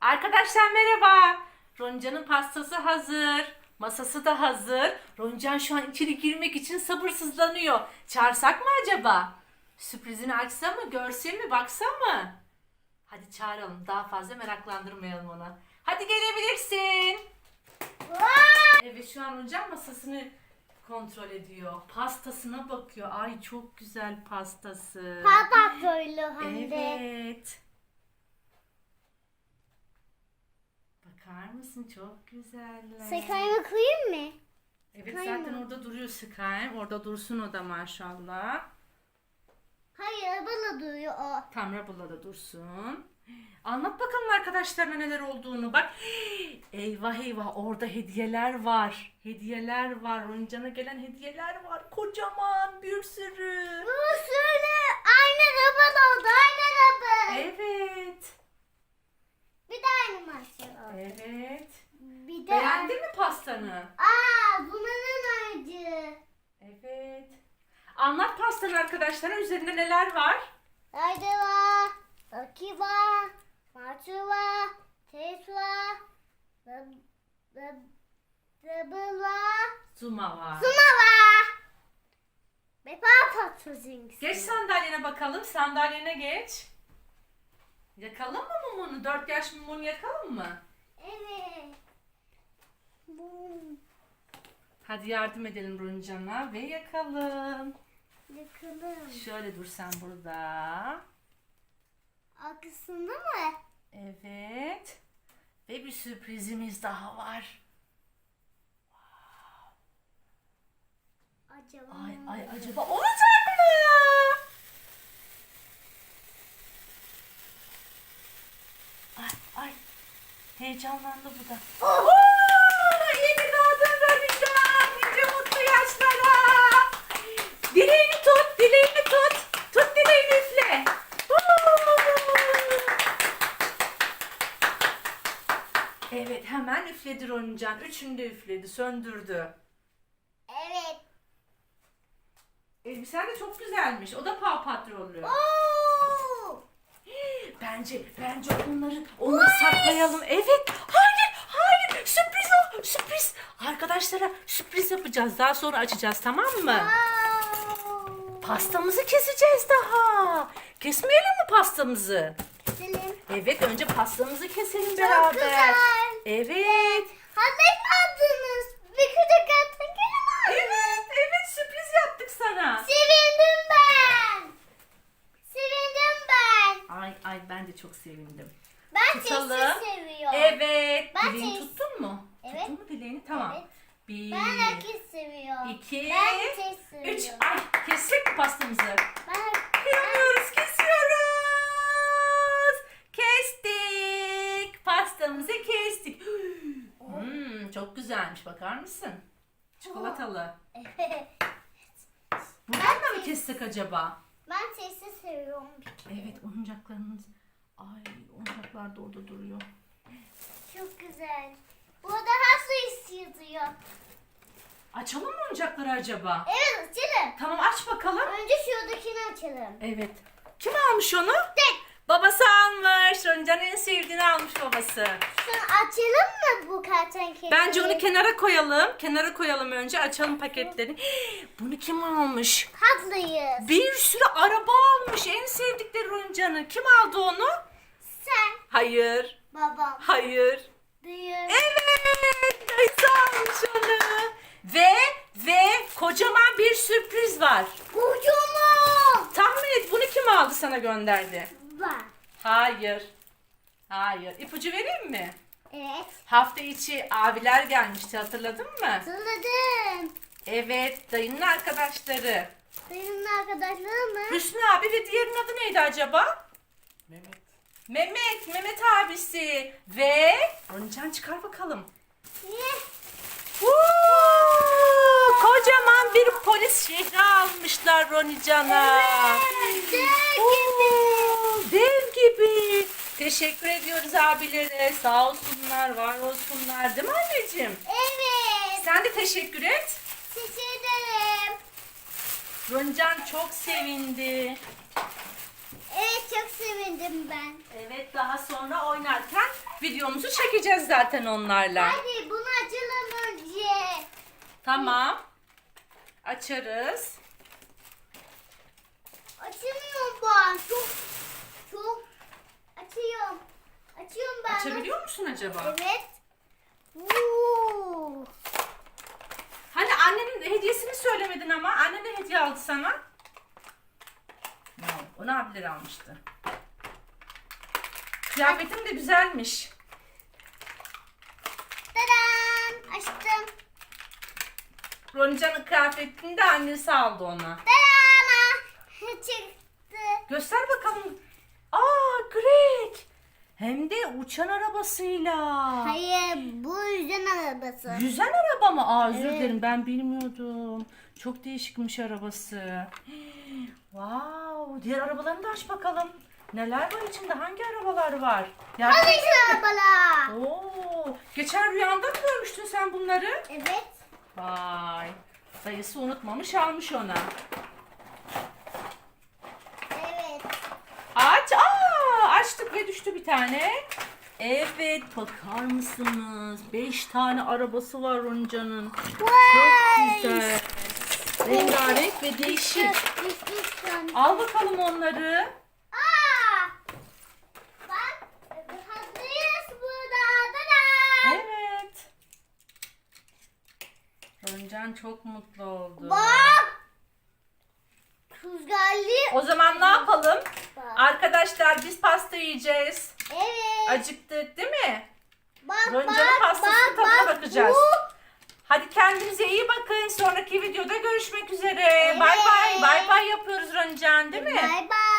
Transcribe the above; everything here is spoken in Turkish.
Arkadaşlar merhaba. Roncan'ın pastası hazır. Masası da hazır. Roncan şu an içeri girmek için sabırsızlanıyor. Çağırsak mı acaba? Sürprizini açsa mı, görse mi, baksa mı? Hadi çağıralım. Daha fazla meraklandırmayalım ona. Hadi gelebilirsin. Evet şu an Roncan masasını kontrol ediyor. Pastasına bakıyor. Ay çok güzel pastası. Papa böyle hem de. Evet. Bakar mısın? Çok güzeller. Sekayımı koyayım mı? Evet Kayma. zaten orada duruyor Skyrim. Orada dursun o da maşallah. Hayır bana duruyor o. Tam da dursun. Anlat bakalım arkadaşlarına neler olduğunu. Bak eyvah eyvah orada hediyeler var. Hediyeler var. Roncan'a gelen hediyeler var. Kocaman bir sürü. Bu şöyle aynı araba oldu aynı araba. Evet. Bir de oldu. Evet. Bir de Beğendin mi pastanı? Aa bunların acı. Evet. Anlat pastanı arkadaşlara. Üzerinde neler var? Haydi var. Aki var. Martı var. Tez var. Rabıl var. Zuma var. Suma var. Ve papa. Geç sandalyene bakalım. Sandalyene geç. Yakalım mı mumunu? Dört yaş mumunu yakalım mı? Evet. Bu Hadi yardım edelim Runcan'a ve yakalım. yakalım. Şöyle dur sen burada. Arkasında mı? Evet. Ve bir sürprizimiz daha var. Acaba Ay ay acaba olacak mı? Ay ay. Heyecanlandı bu da. Oh! Oo, iyi ki doğdun Runcan. Nice mutlu yaşlara. Dileğini tut, dileğini tut. Tut dileğini üfle. Evet hemen üfledi Roncan. Üçünü de üfledi, söndürdü. Evet. Elbisen de çok güzelmiş. O da paw patrolü. Oo! Bence bence onları onları saklayalım. Evet. Hayır, hayır. Sürpriz o. Sürpriz. Arkadaşlara sürpriz yapacağız. Daha sonra açacağız tamam mı? Pastamızı keseceğiz daha. Kesmeyelim mi pastamızı? Gidelim. Evet, önce pastamızı keselim Çok beraber. güzel. Evet. Hazır mı aldınız? Bir küçük atın Evet, evet sürpriz yaptık sana. Sevindim ben. Sevindim ben. Ay ay ben de çok sevindim. Ben Tutalım. testi seviyorum. Evet. Ben Dileğini teyze- tuttun mu? Evet. Tuttun mu dileğini? Tamam. Evet. Bir, Ben herkes seviyorum. iki, Ben seviyorum. üç. Ay kessek mi pastamızı? Ben, Kıyamıyoruz, kesiyoruz. Kestik. Pastamızı kestik. Hmm, çok güzelmiş. Bakar mısın? Çikolatalı. ben, Buradan da mı kessek acaba? ben testi seviyorum. Evet, oyuncaklarımız. Ay, oyuncaklar da orada duruyor. Çok güzel. Burada su istiyor. Açalım mı oyuncakları acaba? Evet açalım. Tamam aç bakalım. Önce şuradakini açalım. Evet. Kim almış onu? Tek. Babası almış. Roncan'ın en sevdiğini almış babası. Şunu açalım mı bu kertenkeleyi? Bence onu kenara koyalım. Kenara koyalım önce. Açalım paketlerini. Bunu kim almış? Tatlıyız. Bir sürü araba almış. En sevdikleri Roncan'ın. Kim aldı onu? Hayır. babam, Hayır. büyük. Evet. Dayısı almış onu. Ve ve kocaman bir sürpriz var. Kocaman. Tahmin et bunu kim aldı sana gönderdi? Var. Hayır. Hayır. İpucu vereyim mi? Evet. Hafta içi abiler gelmişti hatırladın mı? Hatırladım. Evet dayının arkadaşları. Benim arkadaşlarım mı? Hüsnü abi ve diğerinin adı neydi acaba? Mehmet. Mehmet, Mehmet abisi. Ve Roncan çıkar bakalım. Niye? Uuu, kocaman bir polis şehri almışlar Ronican'a. Evet, dev Oo, Dev gibi. Teşekkür ediyoruz abilere. Sağ olsunlar, var olsunlar. Değil mi anneciğim? Evet. Sen de teşekkür et. Teşekkür ederim. Roncan çok sevindi. Evet çok sevindim ben. Evet daha sonra oynarken videomuzu çekeceğiz zaten onlarla. Hadi bunu açalım önce. Tamam. Açarız. Açamıyorum ben. Çok çok açıyorum. Açıyorum ben. Açabiliyor musun acaba? Evet. Oo. Hani annenin hediyesini söylemedin ama. Anne ne hediye aldı sana? Onu abileri almıştı. Kıyafetin de güzelmiş. Tadam. Açtım. Roncan'ın kıyafetini de annesi aldı ona. Tadam. Çıktı. Göster bakalım. Aa Greg. Hem de uçan arabasıyla. Hayır bu yüzden arabası. Yüzen araba mı? Aa özür Evet. dilerim ben bilmiyordum. Çok değişikmiş arabası. Wow. Diğer arabalarını da aç bakalım. Neler var içinde? Hangi arabalar var? Ya, Hadi arabalar. Oo. Geçen rüyanda mı görmüştün sen bunları? Evet. Vay. Dayısı unutmamış almış ona. Evet. Aç. Aa, açtık ve düştü bir tane. Evet bakar mısınız? 5 tane arabası var Ronca'nın. Çok güzel. Rengarenk ve değişik. Al bakalım onları. Aa! Bak hazırız burada. Evet. Roncan çok mutlu oldu. Bak! Rüzgarlı. O zaman ne yapalım? Bak. Arkadaşlar biz pasta yiyeceğiz. Evet. Acıktık değil mi? Bak Ronca'nın pastasının tadına bakacağız. Bu. Hadi kendinize iyi bakın. Sonraki videoda görüşmek üzere. Bay bay. Bay bay yapıyoruz Roncan değil mi? Bye bye.